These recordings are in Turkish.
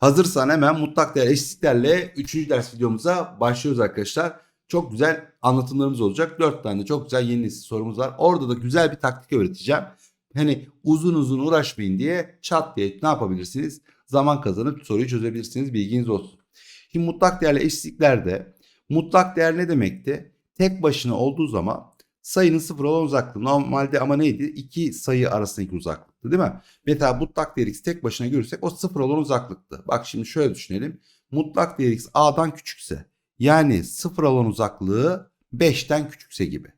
Hazırsan hemen mutlak değer eşitliklerle 3. ders videomuza başlıyoruz arkadaşlar. Çok güzel anlatımlarımız olacak. 4 tane çok güzel yeni nesil sorumuz var. Orada da güzel bir taktik öğreteceğim. Hani uzun uzun uğraşmayın diye çat diye ne yapabilirsiniz? Zaman kazanıp soruyu çözebilirsiniz. Bilginiz olsun. Şimdi mutlak değerli eşitliklerde mutlak değer ne demekti? Tek başına olduğu zaman sayının sıfır olan uzaklığı. Normalde ama neydi? İki sayı arasındaki uzaklıktı değil mi? Mesela mutlak değer x tek başına görürsek o sıfır olan uzaklıktı. Bak şimdi şöyle düşünelim. Mutlak değer x a'dan küçükse yani sıfır olan uzaklığı 5'ten küçükse gibi.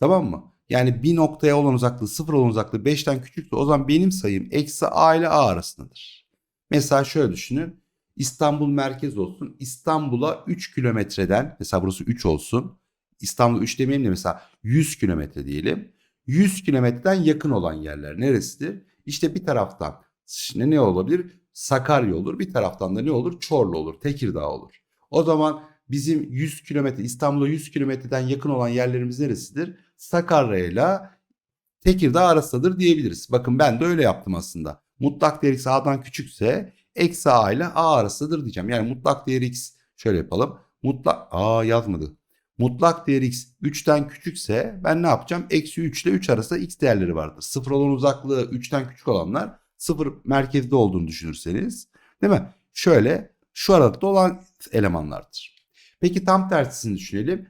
Tamam mı? Yani bir noktaya olan uzaklığı sıfır olan uzaklığı 5'ten küçükse o zaman benim sayım eksi a ile a arasındadır. Mesela şöyle düşünün. İstanbul merkez olsun. İstanbul'a 3 kilometreden mesela burası 3 olsun. İstanbul 3 demeyelim de mesela 100 kilometre diyelim. 100 kilometreden yakın olan yerler neresidir? İşte bir taraftan şimdi ne olabilir? Sakarya olur. Bir taraftan da ne olur? Çorlu olur. Tekirdağ olur. O zaman bizim 100 kilometre İstanbul'a 100 kilometreden yakın olan yerlerimiz neresidir? Sakarya ile Tekirdağ arasındadır diyebiliriz. Bakın ben de öyle yaptım aslında. Mutlak değer x a'dan küçükse eksi a ile a arasındadır diyeceğim. Yani mutlak değer x şöyle yapalım. Mutlak a yazmadı. Mutlak değer x 3'ten küçükse ben ne yapacağım? Eksi 3 ile 3 arasında x değerleri vardır. Sıfır olan uzaklığı 3'ten küçük olanlar sıfır merkezde olduğunu düşünürseniz değil mi? Şöyle şu aralıkta olan elemanlardır. Peki tam tersini düşünelim.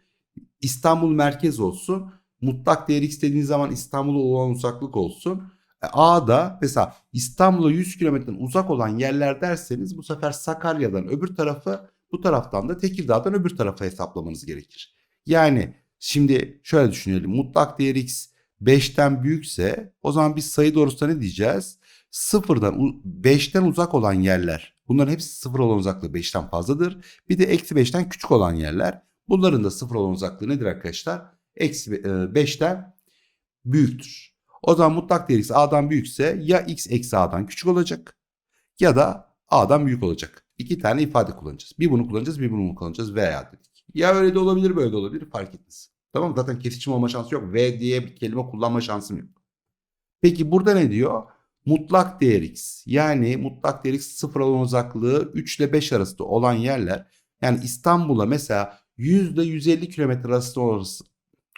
İstanbul merkez olsun. Mutlak değer x dediğiniz zaman İstanbul'a olan uzaklık olsun. E, A'da mesela İstanbul'a 100 kilometreden uzak olan yerler derseniz bu sefer Sakarya'dan öbür tarafı bu taraftan da Tekirdağ'dan öbür tarafa hesaplamanız gerekir. Yani şimdi şöyle düşünelim. Mutlak değer x 5'ten büyükse o zaman biz sayı doğrusunda ne diyeceğiz? Sıfırdan 5'ten uzak olan yerler. Bunların hepsi sıfır olan uzaklığı 5'ten fazladır. Bir de eksi 5'ten küçük olan yerler. Bunların da sıfır olan uzaklığı nedir arkadaşlar? Eksi 5'ten büyüktür. O zaman mutlak değer x a'dan büyükse ya x eksi a'dan küçük olacak ya da a'dan büyük olacak. İki tane ifade kullanacağız. Bir bunu kullanacağız bir bunu kullanacağız veya dedik. Ya öyle de olabilir böyle de olabilir fark etmez. Tamam mı? Zaten kesişim olma şansı yok. V diye bir kelime kullanma şansım yok. Peki burada ne diyor? Mutlak değer x. Yani mutlak değer x sıfır olan uzaklığı 3 ile 5 arasında olan yerler. Yani İstanbul'a mesela 100 ile 150 kilometre arasında orası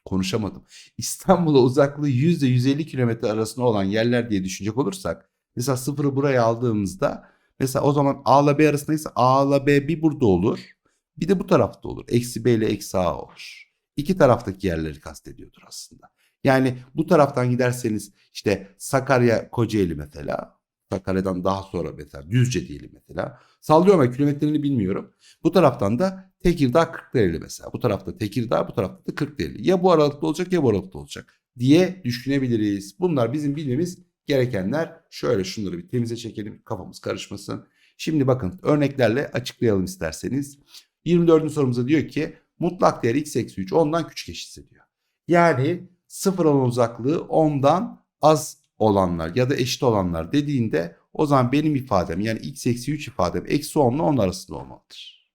konuşamadım. İstanbul'a uzaklığı 100 ile 150 kilometre arasında olan yerler diye düşünecek olursak mesela sıfırı buraya aldığımızda mesela o zaman A ile B arasındaysa A ile B bir burada olur. Bir de bu tarafta olur. Eksi B ile eksi A olur. İki taraftaki yerleri kastediyordur aslında. Yani bu taraftan giderseniz işte Sakarya Kocaeli mesela. Sakarya'dan daha sonra mesela Düzce diyelim mesela. Sallıyorum ama kilometrelerini bilmiyorum. Bu taraftan da Tekirdağ Kırklareli mesela. Bu tarafta Tekirdağ bu tarafta da Kırklareli. Ya bu aralıkta olacak ya bu aralıkta olacak diye düşünebiliriz. Bunlar bizim bilmemiz gerekenler. Şöyle şunları bir temize çekelim kafamız karışmasın. Şimdi bakın örneklerle açıklayalım isterseniz. 24. sorumuza diyor ki mutlak değer x eksi 3 10'dan küçük eşitse diyor. Yani sıfır olan uzaklığı 10'dan az olanlar ya da eşit olanlar dediğinde o zaman benim ifadem yani x eksi 3 ifadem eksi 10 ile 10 arasında olmalıdır.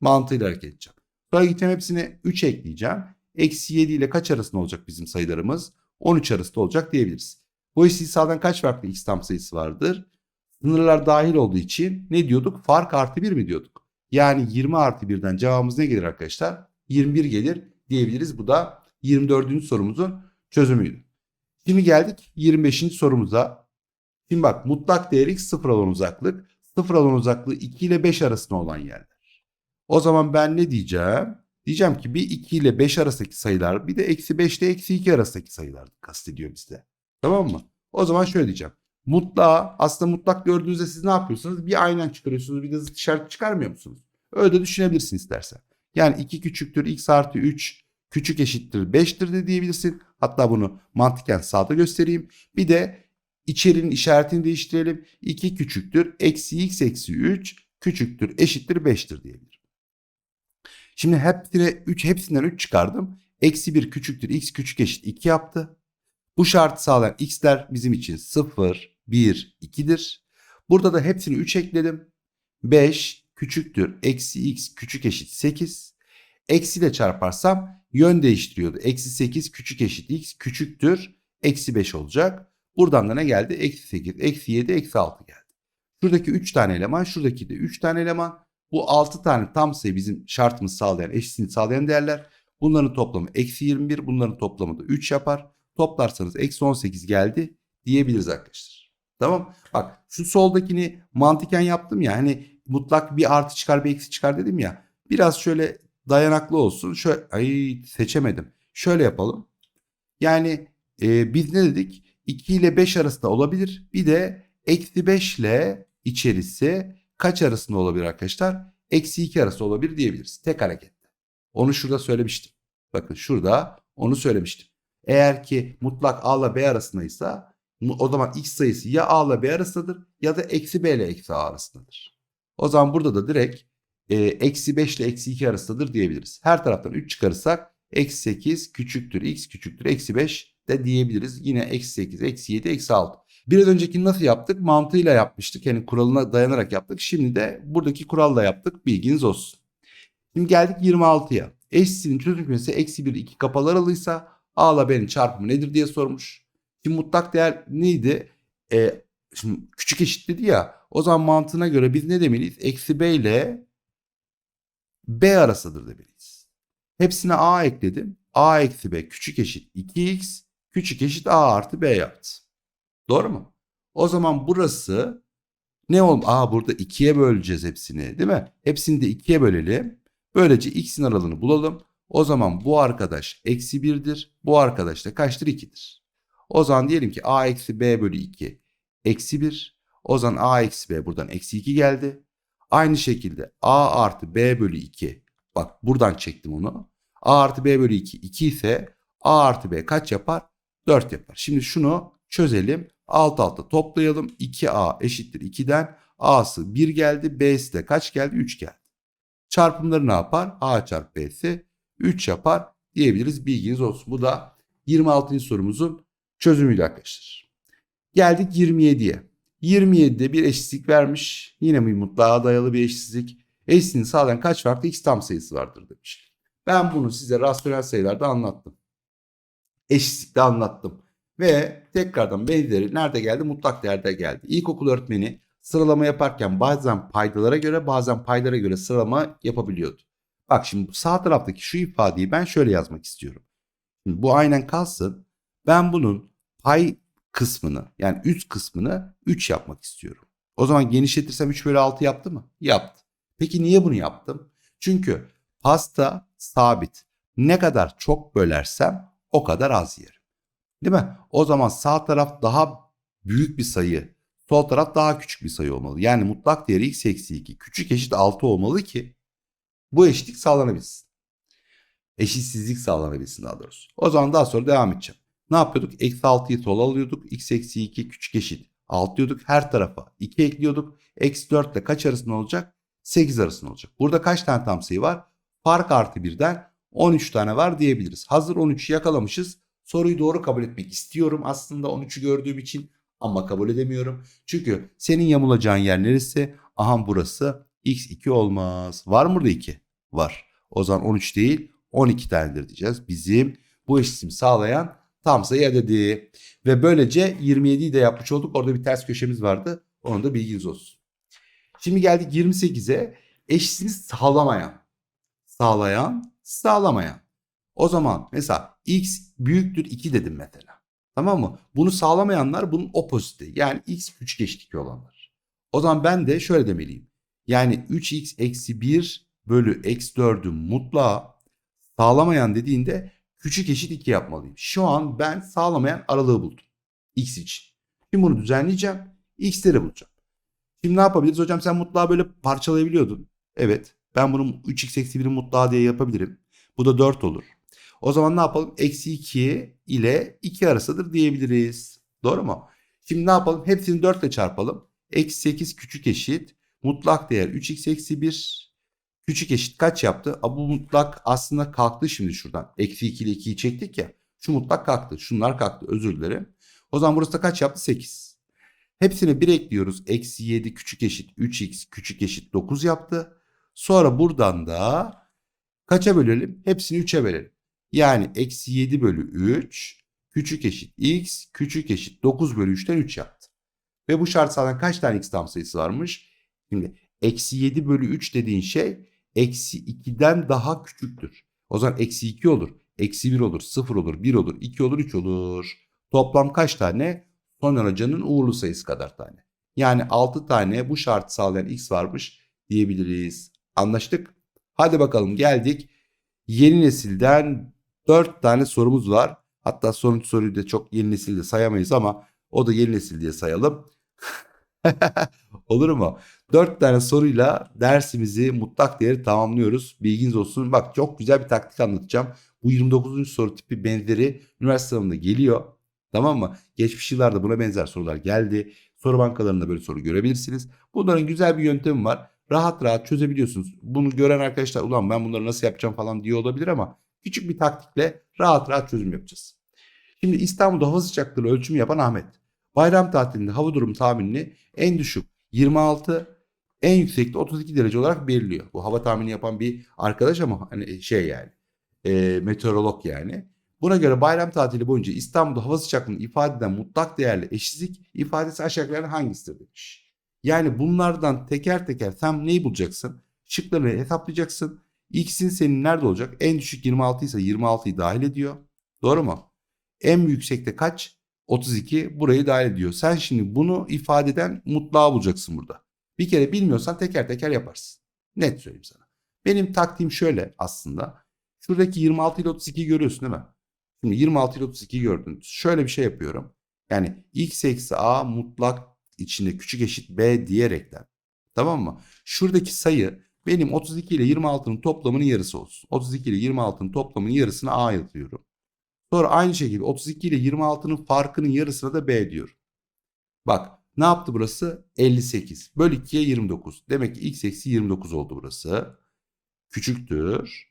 Mantığıyla hareket edeceğim. Sonra gideceğim hepsine 3 ekleyeceğim. Eksi 7 ile kaç arasında olacak bizim sayılarımız? 13 arasında olacak diyebiliriz. Bu istisnadan kaç farklı x tam sayısı vardır? Sınırlar dahil olduğu için ne diyorduk? Fark artı 1 mi diyorduk? Yani 20 artı 1'den cevabımız ne gelir arkadaşlar? 21 gelir diyebiliriz. Bu da 24. sorumuzun çözümüydü. Şimdi geldik 25. sorumuza. Şimdi bak mutlak değer x sıfır olan uzaklık. Sıfır olan uzaklığı 2 ile 5 arasında olan yerler. O zaman ben ne diyeceğim? Diyeceğim ki bir 2 ile 5 arasındaki sayılar bir de eksi 5 ile eksi 2 arasındaki sayılar kastediyor bizde. Tamam mı? O zaman şöyle diyeceğim. Mutlak aslında mutlak gördüğünüzde siz ne yapıyorsunuz? Bir aynen çıkarıyorsunuz bir de zıt işaret çıkarmıyor musunuz? Öyle de düşünebilirsin istersen. Yani 2 küçüktür x artı 3 küçük eşittir 5'tir de diyebilirsin. Hatta bunu mantıken sağda göstereyim. Bir de içerinin işaretini değiştirelim. 2 küçüktür eksi x eksi 3 küçüktür eşittir 5'tir diyebilirim. Şimdi hepsine 3 hepsinden 3 çıkardım. Eksi 1 küçüktür x küçük eşit 2 yaptı. Bu şartı sağlayan x'ler bizim için 0, 1, 2'dir. Burada da hepsini 3 ekledim. 5 küçüktür eksi x küçük eşit 8. Eksi ile çarparsam yön değiştiriyordu. Eksi 8 küçük eşit x küçüktür. Eksi 5 olacak. Buradan da ne geldi? Eksi 8, eksi 7, eksi 6 geldi. Şuradaki 3 tane eleman, şuradaki de 3 tane eleman. Bu 6 tane tam sayı bizim şartımız sağlayan, eşitliğini sağlayan değerler. Bunların toplamı eksi 21, bunların toplamı da 3 yapar. Toplarsanız eksi 18 geldi diyebiliriz arkadaşlar. Tamam. Bak şu soldakini mantıken yaptım ya hani mutlak bir artı çıkar bir eksi çıkar dedim ya. Biraz şöyle dayanaklı olsun. Şöyle ay seçemedim. Şöyle yapalım. Yani e, biz ne dedik? 2 ile 5 arasında olabilir. Bir de eksi 5 ile içerisi kaç arasında olabilir arkadaşlar? Eksi 2 arası olabilir diyebiliriz. Tek harekette. Onu şurada söylemiştim. Bakın şurada onu söylemiştim. Eğer ki mutlak A ile B arasındaysa o zaman x sayısı ya A ile B arasındadır ya da eksi B ile eksi A arasındadır. O zaman burada da direkt e, eksi 5 ile eksi 2 arasındadır diyebiliriz. Her taraftan 3 çıkarırsak eksi 8 küçüktür x küçüktür eksi 5 de diyebiliriz. Yine eksi 8, eksi 7, eksi 6. Biraz önceki nasıl yaptık? Mantığıyla yapmıştık. Yani kuralına dayanarak yaptık. Şimdi de buradaki kuralla yaptık. Bilginiz olsun. Şimdi geldik 26'ya. Eşsinin çözüm kümesi eksi 1, 2 kapalı aralıysa A ile B'nin çarpımı nedir diye sormuş. Şimdi mutlak değer neydi? Ee, şimdi küçük eşit dedi ya. O zaman mantığına göre biz ne demeliyiz? Eksi B ile B arasıdır demeliyiz. Hepsine A ekledim. A eksi B küçük eşit 2x küçük eşit A artı B yaptı. Doğru mu? O zaman burası ne oldu? Aa burada 2'ye böleceğiz hepsini değil mi? Hepsini de 2'ye bölelim. Böylece x'in aralığını bulalım. O zaman bu arkadaş eksi 1'dir. Bu arkadaş da kaçtır? 2'dir. O zaman diyelim ki a eksi b bölü 2 eksi 1. O zaman a eksi b buradan eksi 2 geldi. Aynı şekilde a artı b bölü 2. Bak buradan çektim onu. a artı b bölü 2 2 ise a artı b kaç yapar? 4 yapar. Şimdi şunu çözelim. Alt alta toplayalım. 2a eşittir 2'den a'sı 1 geldi. b'si de kaç geldi? 3 geldi. Çarpımları ne yapar? a çarpı b'si 3 yapar diyebiliriz. Bilginiz olsun. Bu da 26. sorumuzun çözümüydü arkadaşlar. Geldik 27'ye. 27'de bir eşitlik vermiş. Yine bir mutlağa dayalı bir eşitlik. Eşitliğini sağlayan kaç farklı x tam sayısı vardır demiş. Ben bunu size rasyonel sayılarda anlattım. Eşitlikte anlattım. Ve tekrardan benzeri nerede geldi? Mutlak değerde geldi. İlkokul öğretmeni sıralama yaparken bazen paydalara göre bazen paylara göre sıralama yapabiliyordu. Bak şimdi sağ taraftaki şu ifadeyi ben şöyle yazmak istiyorum. Şimdi bu aynen kalsın. Ben bunun pay kısmını yani üst kısmını 3 yapmak istiyorum. O zaman genişletirsem 3 bölü 6 yaptı mı? Yaptı. Peki niye bunu yaptım? Çünkü pasta sabit. Ne kadar çok bölersem o kadar az yerim. Değil mi? O zaman sağ taraf daha büyük bir sayı. Sol taraf daha küçük bir sayı olmalı. Yani mutlak değeri x eksi 2 küçük eşit 6 olmalı ki bu eşitlik sağlanabilsin. Eşitsizlik sağlanabilsin daha doğrusu. O zaman daha sonra devam edeceğim. Ne yapıyorduk? Eksi 6'yı sola alıyorduk. X eksi 2 küçük eşit 6 diyorduk. Her tarafa 2 ekliyorduk. Eksi 4 ile kaç arasında olacak? 8 arasında olacak. Burada kaç tane tam sayı var? Fark artı 1'den 13 tane var diyebiliriz. Hazır 13'ü yakalamışız. Soruyu doğru kabul etmek istiyorum aslında 13'ü gördüğüm için ama kabul edemiyorum. Çünkü senin yamulacağın yer neresi? Aha burası x2 olmaz. Var mı burada 2? Var. O zaman 13 değil 12 tanedir diyeceğiz. Bizim bu eşitimi sağlayan tam sayı adedi. Ve böylece 27'yi de yapmış olduk. Orada bir ters köşemiz vardı. Onun da bilginiz olsun. Şimdi geldik 28'e. Eşitini sağlamayan. Sağlayan, sağlamayan. O zaman mesela x büyüktür 2 dedim mesela. Tamam mı? Bunu sağlamayanlar bunun opoziti. Yani x küçük eşit 2 olanlar. O zaman ben de şöyle demeliyim. Yani 3x eksi 1 bölü eksi 4'ü mutlağa sağlamayan dediğinde küçük eşit 2 yapmalıyım. Şu an ben sağlamayan aralığı buldum. X için. Şimdi bunu düzenleyeceğim. X'leri bulacağım. Şimdi ne yapabiliriz? Hocam sen mutlağı böyle parçalayabiliyordun. Evet. Ben bunu 3x eksi 1'in mutlağı diye yapabilirim. Bu da 4 olur. O zaman ne yapalım? Eksi 2 ile 2 arasıdır diyebiliriz. Doğru mu? Şimdi ne yapalım? Hepsini 4 ile çarpalım. Eksi 8 küçük eşit. Mutlak değer 3x eksi 1 küçük eşit kaç yaptı? A, bu mutlak aslında kalktı şimdi şuradan. Eksi 2 ile 2'yi çektik ya. Şu mutlak kalktı. Şunlar kalktı. Özür dilerim. O zaman burası da kaç yaptı? 8. Hepsine 1 ekliyoruz. Eksi 7 küçük eşit 3x küçük eşit 9 yaptı. Sonra buradan da kaça bölelim? Hepsini 3'e bölelim. Yani eksi 7 bölü 3 küçük eşit x küçük eşit 9 bölü 3'ten 3 yaptı. Ve bu şart sağlayan kaç tane x tam sayısı varmış? Şimdi eksi 7 bölü 3 dediğin şey eksi 2'den daha küçüktür. O zaman eksi 2 olur. Eksi 1 olur, 0 olur, 1 olur, 2 olur, 3 olur. Toplam kaç tane? Soner Hoca'nın uğurlu sayısı kadar tane. Yani 6 tane bu şartı sağlayan x varmış diyebiliriz. Anlaştık? Hadi bakalım geldik. Yeni nesilden 4 tane sorumuz var. Hatta sonuncu soruyu da çok yeni nesilde sayamayız ama o da yeni nesil diye sayalım. Olur mu? 4 tane soruyla dersimizi mutlak değeri tamamlıyoruz. Bilginiz olsun. Bak çok güzel bir taktik anlatacağım. Bu 29. soru tipi benzeri üniversite sınavında geliyor. Tamam mı? Geçmiş yıllarda buna benzer sorular geldi. Soru bankalarında böyle soru görebilirsiniz. Bunların güzel bir yöntemi var. Rahat rahat çözebiliyorsunuz. Bunu gören arkadaşlar ulan ben bunları nasıl yapacağım falan diye olabilir ama küçük bir taktikle rahat rahat çözüm yapacağız. Şimdi İstanbul'da hava sıcaklığı ölçümü yapan Ahmet. Bayram tatilinde hava durumu tahminini en düşük 26, en yüksekte 32 derece olarak belirliyor. Bu hava tahmini yapan bir arkadaş ama hani şey yani e, meteorolog yani. Buna göre bayram tatili boyunca İstanbul'da hava sıcaklığını ifade eden mutlak değerli eşitlik ifadesi aşağıdakilerden hangisidir demiş. Yani bunlardan teker teker sen neyi bulacaksın? Şıkları hesaplayacaksın. X'in senin nerede olacak? En düşük 26 ise 26'yı dahil ediyor. Doğru mu? En yüksekte kaç? 32 burayı dahil ediyor. Sen şimdi bunu ifade eden mutlağı bulacaksın burada. Bir kere bilmiyorsan teker teker yaparsın. Net söyleyeyim sana. Benim taktiğim şöyle aslında. Şuradaki 26 ile 32'yi görüyorsun değil mi? Şimdi 26 ile 32'yi gördün. Şöyle bir şey yapıyorum. Yani x eksi a mutlak içinde küçük eşit b diyerekten. Tamam mı? Şuradaki sayı benim 32 ile 26'nın toplamının yarısı olsun. 32 ile 26'nın toplamının yarısını a yazıyorum. Sonra aynı şekilde 32 ile 26'nın farkının yarısına da b diyorum. Bak ne yaptı burası? 58. Böl 2'ye 29. Demek ki x eksi 29 oldu burası. Küçüktür.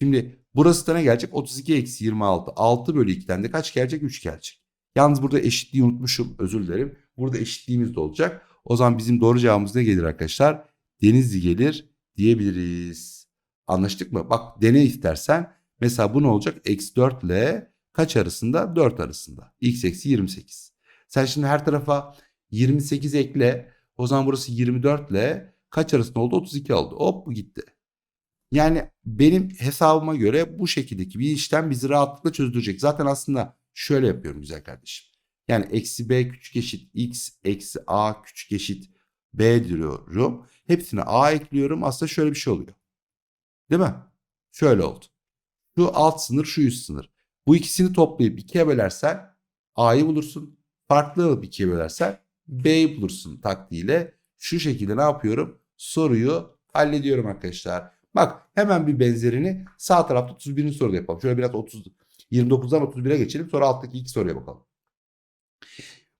Şimdi burası da ne gelecek? 32 eksi 26. 6 bölü 2'den de kaç gelecek? 3 gelecek. Yalnız burada eşitliği unutmuşum. Özür dilerim. Burada eşitliğimiz de olacak. O zaman bizim doğru cevabımız ne gelir arkadaşlar? Denizli gelir diyebiliriz. Anlaştık mı? Bak dene istersen. Mesela bu ne olacak? Eksi 4 ile kaç arasında? 4 arasında. X eksi 28. Sen şimdi her tarafa 28 ekle. O zaman burası 24 ile kaç arasında oldu? 32 oldu. Hop bu gitti. Yani benim hesabıma göre bu şekildeki bir işlem bizi rahatlıkla çözdürecek. Zaten aslında şöyle yapıyorum güzel kardeşim. Yani eksi b küçük eşit x eksi a küçük eşit b diyorum. Hepsine a ekliyorum. Aslında şöyle bir şey oluyor. Değil mi? Şöyle oldu. Şu alt sınır şu üst sınır. Bu ikisini toplayıp ikiye bölersen a'yı bulursun. Farklı alıp ikiye bölersen b'yi bulursun taktiğiyle. Şu şekilde ne yapıyorum? Soruyu hallediyorum arkadaşlar. Bak hemen bir benzerini sağ tarafta 31. soruda yapalım. Şöyle biraz 30 29'dan 31'e geçelim. Sonra alttaki iki soruya bakalım.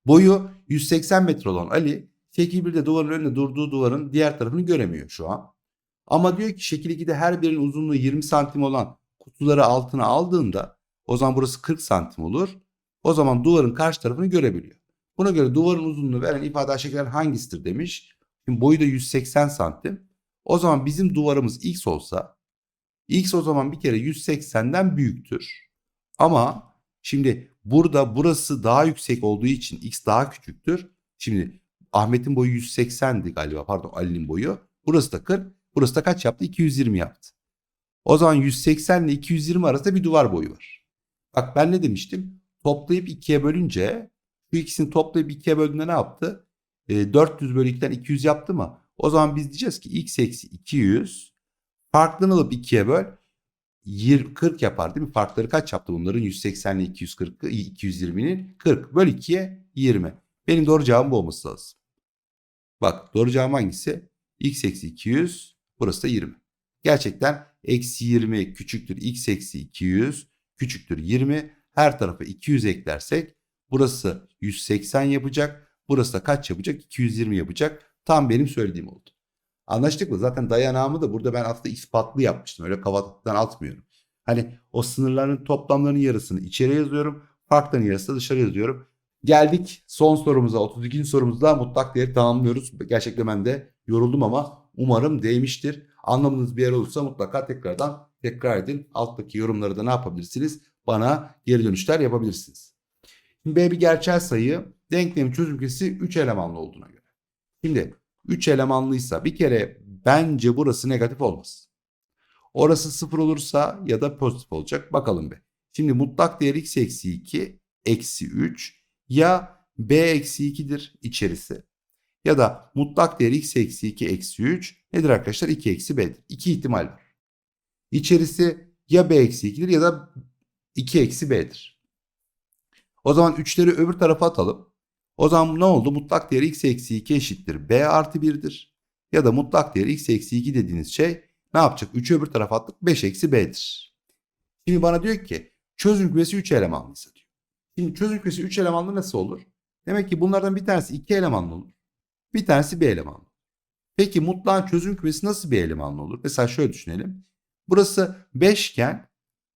Boyu 180 metre olan Ali şekil 1'de duvarın önünde durduğu duvarın diğer tarafını göremiyor şu an. Ama diyor ki şekil 2'de her birinin uzunluğu 20 santim olan kutuları altına aldığında o zaman burası 40 santim olur. O zaman duvarın karşı tarafını görebiliyor. Buna göre duvarın uzunluğunu veren ifade aşağıdakilerden hangisidir demiş. Şimdi boyu da 180 santim. O zaman bizim duvarımız x olsa x o zaman bir kere 180'den büyüktür. Ama şimdi burada burası daha yüksek olduğu için x daha küçüktür. Şimdi Ahmet'in boyu 180'di galiba pardon Ali'nin boyu. Burası da 40. Burası da kaç yaptı? 220 yaptı. O zaman 180 ile 220 arasında bir duvar boyu var. Bak ben ne demiştim? Toplayıp ikiye bölünce şu ikisini toplayıp ikiye böldüğünde ne yaptı? E, 400 bölü 2'den 200 yaptı mı? O zaman biz diyeceğiz ki x eksi 200 farklını alıp 2'ye böl 20, 40 yapar değil mi? Farkları kaç yaptı bunların? 180 ile 240, 220'nin 40 böl 2'ye 20. Benim doğru cevabım bu olması lazım. Bak doğru cevabım hangisi? x eksi 200 burası da 20. Gerçekten eksi 20 küçüktür x eksi 200 küçüktür 20. Her tarafa 200 eklersek burası 180 yapacak. Burası da kaç yapacak? 220 yapacak. Tam benim söylediğim oldu. Anlaştık mı? Zaten dayanağımı da burada ben aslında ispatlı yapmıştım. Öyle kafadan atmıyorum. Hani o sınırların toplamlarının yarısını içeri yazıyorum. Farkların yarısını dışarı yazıyorum. Geldik son sorumuza. 32. sorumuzda mutlak değeri tamamlıyoruz. Gerçekten ben de yoruldum ama umarım değmiştir. Anlamadığınız bir yer olursa mutlaka tekrardan tekrar edin. Alttaki yorumları da ne yapabilirsiniz? Bana geri dönüşler yapabilirsiniz. Şimdi B bir gerçel sayı. Denklemin çözüm kümesi 3 elemanlı olduğuna göre. Şimdi 3 elemanlıysa bir kere bence burası negatif olmaz. Orası 0 olursa ya da pozitif olacak. Bakalım be. Şimdi mutlak değer x eksi 2 eksi 3 ya b eksi 2'dir içerisi. Ya da mutlak değer x eksi 2 eksi 3 nedir arkadaşlar? 2 eksi b'dir. İki ihtimal var. İçerisi ya b eksi 2'dir ya da 2 eksi b'dir. O zaman 3'leri öbür tarafa atalım. O zaman ne oldu? Mutlak değer x eksi 2 eşittir b artı 1'dir. Ya da mutlak değer x eksi 2 dediğiniz şey ne yapacak? 3'ü öbür tarafa attık 5 eksi b'dir. Şimdi bana diyor ki çözüm kümesi 3 elemanlıysa diyor. Şimdi çözüm kümesi 3 elemanlı nasıl olur? Demek ki bunlardan bir tanesi 2 elemanlı olur. Bir tanesi bir elemanlı. Peki mutlağın çözüm kümesi nasıl bir elemanlı olur? Mesela şöyle düşünelim. Burası 5 iken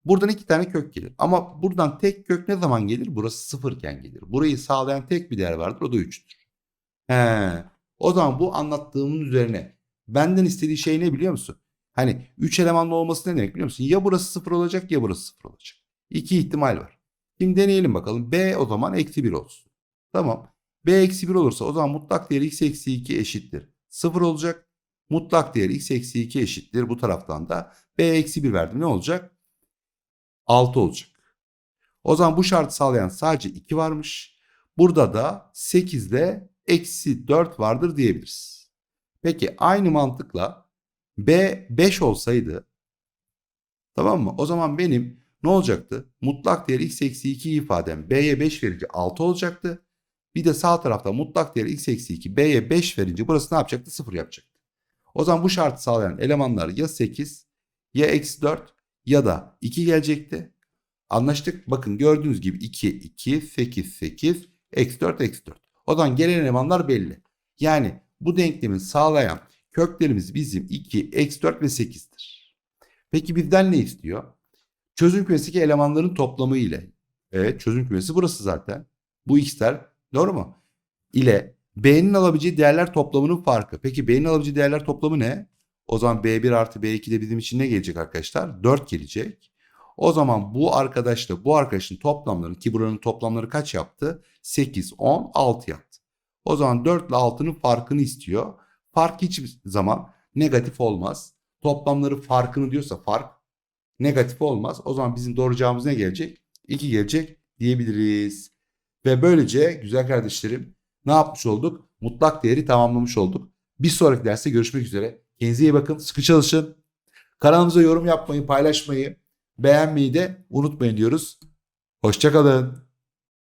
buradan 2 tane kök gelir. Ama buradan tek kök ne zaman gelir? Burası 0 iken gelir. Burayı sağlayan tek bir değer vardır. O da 3'tür. He. O zaman bu anlattığımın üzerine benden istediği şey ne biliyor musun? Hani 3 elemanlı olması ne demek biliyor musun? Ya burası 0 olacak ya burası 0 olacak. İki ihtimal var. Şimdi deneyelim bakalım. B o zaman eksi 1 olsun. Tamam. B eksi 1 olursa o zaman mutlak değeri x eksi 2 eşittir. 0 olacak. Mutlak değeri x eksi 2 eşittir. Bu taraftan da B eksi 1 verdim. Ne olacak? 6 olacak. O zaman bu şartı sağlayan sadece 2 varmış. Burada da 8 ile eksi 4 vardır diyebiliriz. Peki aynı mantıkla B 5 olsaydı tamam mı? O zaman benim ne olacaktı? Mutlak değeri x eksi 2 ifadem B'ye 5 verince 6 olacaktı. Bir de sağ tarafta mutlak değeri x eksi 2 B'ye 5 verince burası ne yapacaktı? 0 yapacaktı. O zaman bu şartı sağlayan elemanlar ya 8 ya eksi 4 ya da 2 gelecekti. Anlaştık. Bakın gördüğünüz gibi 2, 2, 8, 8, eksi 4, eksi 4. O zaman gelen elemanlar belli. Yani bu denklemin sağlayan köklerimiz bizim 2, eksi 4 ve 8'dir. Peki bizden ne istiyor? Çözüm kümesindeki elemanların toplamı ile. Evet çözüm kümesi burası zaten. Bu x'ler doğru mu? İle B'nin alabileceği değerler toplamının farkı. Peki B'nin alabileceği değerler toplamı ne? O zaman B1 artı B2 de bizim için ne gelecek arkadaşlar? 4 gelecek. O zaman bu arkadaşla bu arkadaşın toplamları ki buranın toplamları kaç yaptı? 8, 10, 6 yaptı. O zaman 4 ile 6'nın farkını istiyor. Fark hiçbir zaman negatif olmaz. Toplamları farkını diyorsa fark negatif olmaz. O zaman bizim doğru cevabımız ne gelecek? 2 gelecek diyebiliriz. Ve böylece güzel kardeşlerim ne yapmış olduk? Mutlak değeri tamamlamış olduk. Bir sonraki derste görüşmek üzere. Kendinize iyi bakın. Sıkı çalışın. Kanalımıza yorum yapmayı, paylaşmayı, beğenmeyi de unutmayın diyoruz. Hoşçakalın.